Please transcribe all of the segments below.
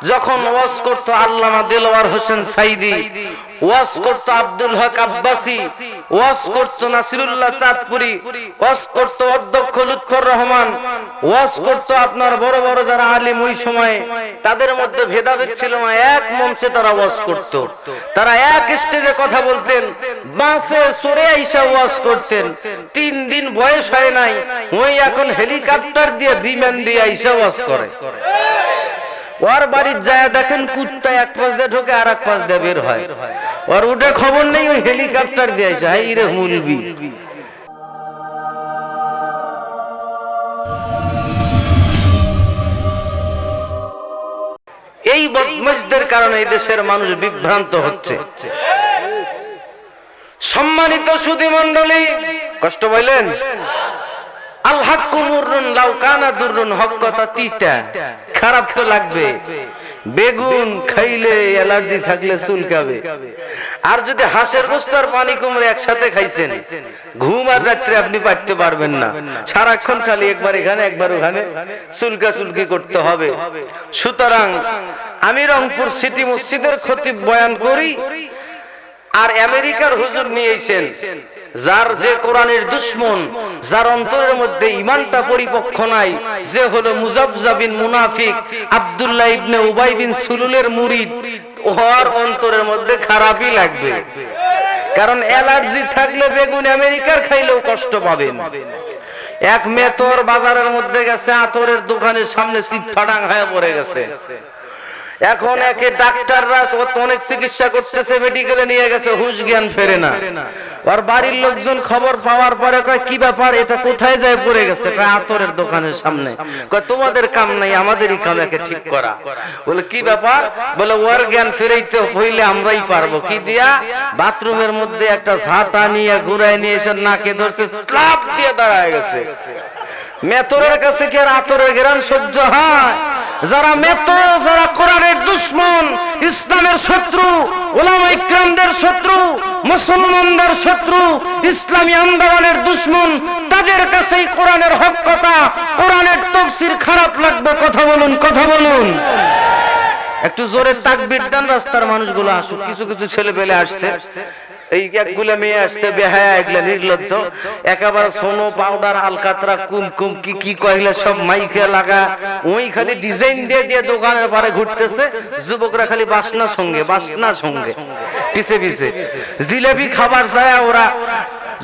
যখন ওয়াজ করতো আল্লামা দিলওয়ার হোসেন সাইদি, ওয়াজ করতো আব্দুল হক আব্বাসি, ওয়াজ করতো নাসিরুল্লাহ চাঁদপুরি, ওয়াজ করতো অধ্যক্ষ লুৎফর রহমান, ওয়াজ করতো আপনার বড় বড় যারা আলিম ওই সময়ে, তাদের মধ্যে ভেদাভেদ ছিল না, এক মঞ্চে তারা ওয়াজ করত। তারা এক স্টেজে কথা বলতেন, বাসে সরে আইসা ওয়াজ করতেন। তিন দিন বয়স হয় নাই, ওই এখন হেলিকপ্টার দিয়ে বিমান দিয়ে আইসা ওয়াজ করে। ওর বাড়ির যায় দেখেন কুত্তা এক পাশ দিয়ে ঢোকে আর এক পাশ দিয়ে বের হয়। ওর উঠে খবর নেই, ওই হেলিকপ্টার দিয়ে আসে। হাই রে মুলবি এই বদমজদের কারণে এই দেশের মানুষ বিভ্রান্ত হচ্ছে। সম্মানিত সুধী মন্ডলী কষ্ট বললেন লাউ খারাপ তো লাগবে। বেগুন খাইলে অ্যালার্জি থাকলে চুলকাবে। আর যদি হাঁসের গোস্ত আর পানি কুমড়ে একসাথে খাইছেন, ঘুম আর রাত্রে আপনি পারতে পারবেন না। সারাক্ষণ খালি একবার এখানে, একবার ওখানে চুলকা চুলকি করতে হবে। সুতরাং আমি রংপুর সিটি মসজিদের ক্ষতি বয়ান করি আর আমেরিকার হুজুর নিয়েছেন, যার যে কোরআনের দুশ্মন, যার অন্তরের মধ্যে ইমানটা পরিপক্ষ নাই, যে হলো মুজাবজাবিন মুনাফিক, আব্দুল্লাহ ইবনে উবাই বিন সুলুলের মুরিদ ওর অন্তরের মধ্যে খারাপই লাগবে। কারণ অ্যালার্জি থাকলে বেগুন আমেরিকার খাইলেও কষ্ট পাবেন। এক মেতর বাজারের মধ্যে গেছে, আতরের দোকানের সামনে সিট ফাটাং হয়ে পড়ে গেছে। এখন একে ডাক্তাররা অনেক চিকিৎসা করতেছে মেডিকেলে নিয়ে গেছে, হুশ জ্ঞান ফেরে না। আর বাড়ির লোকজন খবর পাওয়ার পরে কয়, কি ব্যাপার, এটা কোথায় যায় পড়ে গেছে? কয়, আতরের দোকানের সামনে। কয়, তোমাদের কাম নাই, আমাদেরই কাম, একে ঠিক করা। বলে, কি ব্যাপার? বলে ওর জ্ঞান ফেরাইতে হইলে আমরাই পারব। কি দিয়া? বাথরুমের মধ্যে একটা ঝাঁটা নিয়ে, ঘুরাই নিয়ে এসে নাকে ধরছে স্লাপ দিয়ে দাঁড়ায় গেছে। মেতরের কাছে কি আর আতরের গ্রান সহ্য হয়? যারা মেত যারা কোরআনের দুশ্মন, ইসলামের শত্রু, ওলামা ইকরামদের শত্রু, মুসলমানদের শত্রু, ইসলামী আন্দোলনের দুশ্মন, তাদের কাছেই কোরআনের হক কথা, কোরআনের তফসির খারাপ লাগবে, কথা বলুন কথা বলুন। একটু জোরে তাকবির দেন, রাস্তার মানুষগুলো আসুক, কিছু কিছু ছেলে পেলে আসছে। একেবারে সোনো পাউডার কুমকুম, কি কি ডিজাইন দিয়ে পিছে পিছে। জিলেবি খাবার যায় ওরা,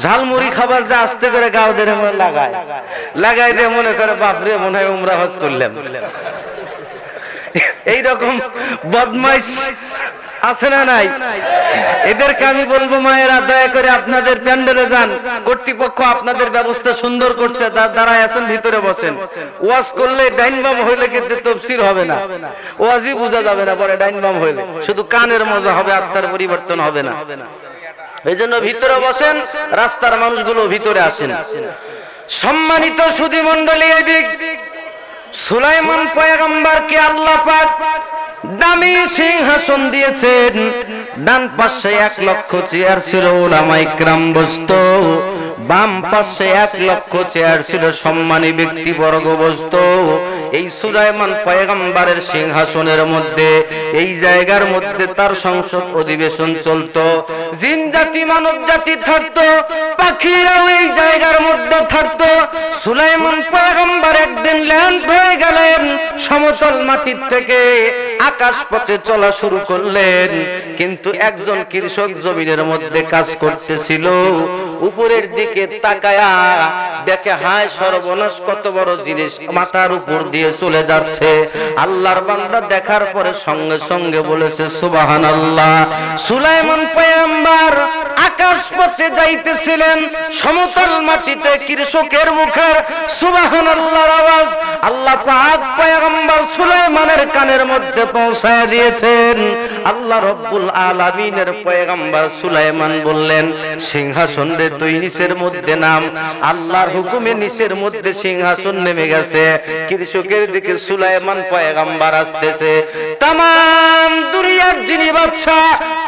ঝালমুড়ি খাবার যা আস্তে করে গাওদের লাগায়। লাগাই দিয়ে মনে করে, বাপরে, মনে হয় উমরা হজ করলাম এইরকম বদমাইশ আছে না নাই? এদেরকে আমি বলব, মায়েরা, দয়া করে আপনাদের প্যান্ডেলে যান। কর্তৃপক্ষ আপনাদের ব্যবস্থা সুন্দর করছে দ্বারা আছেন, ভিতরে বসেন। ওয়াজ করলে ডাইন বাম হইলে কিন্তু তফসির হবে না। ওয়াজই বোঝা যাবে না, পরে ডাইন বাম হইলে। শুধু কানের মজা হবে, আত্মার পরিবর্তন হবে না। এই জন্য ভিতরে বসেন, রাস্তার মানুষগুলো ভিতরে আসেন। সম্মানিত সুধী মন্ডলী এদিক সুলাইমান পয়গম্বরকে আল্লাহ পাক দামি সিংহাসন দিয়েছেন। ডান পাশে এক লক্ষ চেয়ার ছিল বাম পাশে এক লক্ষ চেয়ার ছিল সম্মানী এই সুলাইমান সিংহাসনের মধ্যে, এই জায়গার মধ্যে তার সংসদ অধিবেশন চলতো। জিন জাতি, মানব জাতি থাকতো, পাখিরাও এই জায়গার মধ্যে থাকতো। সুলাইমান পয়গম্বর একদিন ল্যান্ড হয়ে গেলেন। সমতল মাটির থেকে আকাশ পথে চলা শুরু করলেন। কিন্তু একজন কৃষক জমিনের মধ্যে কাজ করতেছিল। উপরের দিকে তাকায়া দেখে, হায় সর্বনাশ, কত বড় জিনিস মাথার উপর দিয়ে চলে যাচ্ছে। আল্লাহর বান্দা দেখার পরে সঙ্গে সঙ্গে বলেছে সুবাহান আল্লাহ সুলাইমান পয়ম্বার আকাশ পথে যাইতেছিলেন, সমতল মাটিতে কৃষকের মুখের সুবাহন আল্লাহর আওয়াজ আল্লাহ পাক পয়গম্বর সুলাইমানের কানের মধ্যে পৌঁছায় দিয়েছেন। আল্লাহ রব্বুল আলামিনের পয়গম্বর সুলাইমান বললেন, সিংহাসন রে তুই নিচের মধ্যে নাম। আল্লাহর হুকুমে নিচের মধ্যে সিংহাসন নেমে গেছে। কৃষকের দিকে সুলাইমান পয়গম্বর আসতেছে তাম দুনিয়ার যিনি বাদশা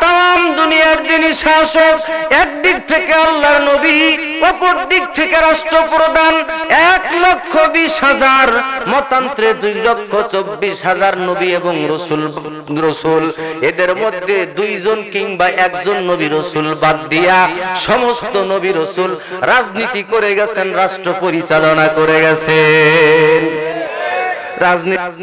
তাম দুনিয়ার যিনি শাসক, একদিক থেকে আল্লাহর নবী অপর দিক থেকে রাষ্ট্রপ্রধান লক্ষ বিশ হাজার, মতান্ত্রে দুই লক্ষ চব্বিশ হাজার নবী এবং রসুল রসুল। এদের মধ্যে দুইজন কিংবা একজন নবী রসুল বাদ দিয়া সমস্ত নবী রসুল রাজনীতি করে গেছেন, রাষ্ট্র পরিচালনা করে গেছেন। রাজনীতি